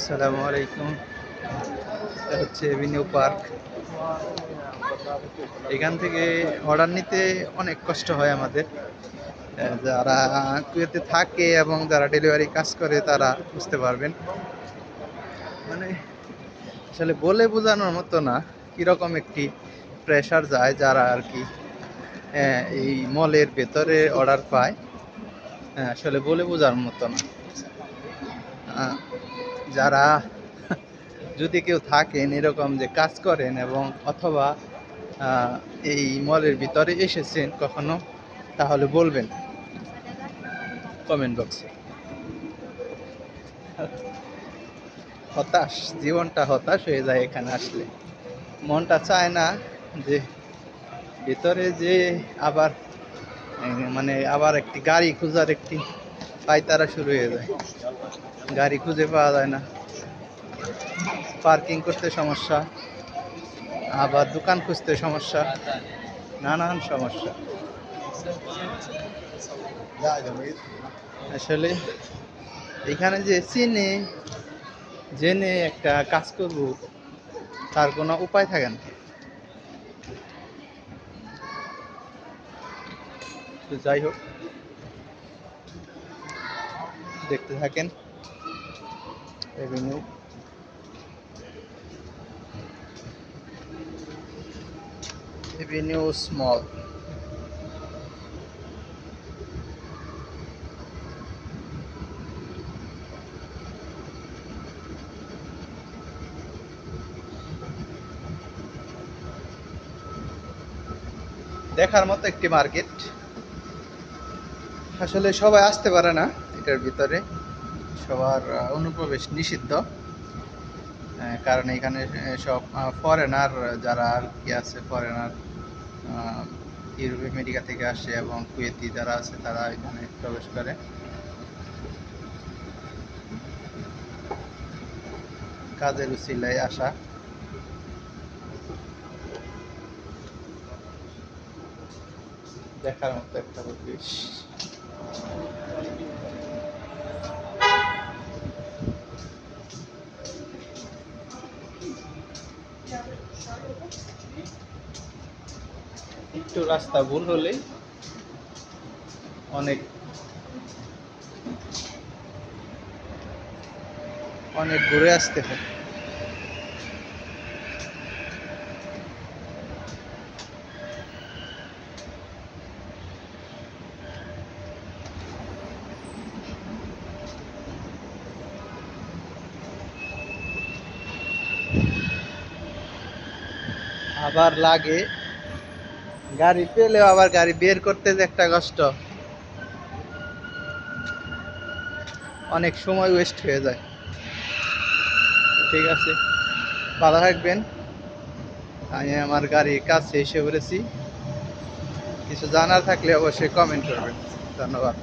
আসসালামু আলাইকুম। এটা হচ্ছে এভিনিউ পার্ক এখান থেকে অর্ডার নিতে অনেক কষ্ট হয় আমাদের। যারা কুয়েতে থাকে এবং যারা ডেলিভারি কাজ করে, তারা বুঝতে পারবেন। মানে আসলে বলে বোঝানোর মতো না, কীরকম একটি প্রেশার যায় যারা আর কি এই মলের ভেতরে অর্ডার পায়। আসলে বলে বোঝার মতো না। যারা যদি কেউ থাকেন এরকম যে কাজ করেন এবং অথবা এই মলের ভিতরে এসেছেন কখনো, তাহলে বলবেন কমেন্ট বক্সে। হতাশ, জীবনটা হতাশ হয়ে যায় এখানে আসলে। মনটা চায় না যে ভিতরে যে আবার মানে আবার একটি গাড়ি খোঁজার একটি পায়তারা শুরু হয়ে যায়। গাড়ি খুঁজে পাওয়া যায় না। পার্কিং করতে সমস্যা, আবার দোকান খুঁজতে সমস্যা, নানান সমস্যা। আসলে এখানে যে চিনে, জেনে একটা কাজ করব, তার কোনো উপায় থাকে না। যাই হোক, দেখতে থাকেন। রেভিনিউ রেভিনিউ স্মল দেখার মতো একটি মার্কেট। আসলে সবাই আসতে পারে না এটার ভিতরে। সবার অনুপ্রবেশ নিষিদ্ধ। কারণ এখানে সব ফরেনার যারা আর কি আছে ফরেনার ইউরোপ, আমেরিকা থেকে আসে এবং কুয়েতি যারা আছে, তারা এখানে প্রবেশ করে। কাজের উচিলায় আসা। দেখার মতো একটা পরিবেশ। একটু রাস্তা ভুল হলেই অনেক অনেক ঘুরে আসতে হয়। আবার লাগে গাড়ি পেলেও আবার গাড়ি বের করতে যে একটা কষ্ট। অনেক সময় ওয়েস্ট হয়ে যায়। ঠিক আছে, ভালো থাকবেন। আমি আমার গাড়ি কাছে এসে পড়েছি কিছু জানার থাকলে অবশ্যই কমেন্ট করবেন। ধন্যবাদ।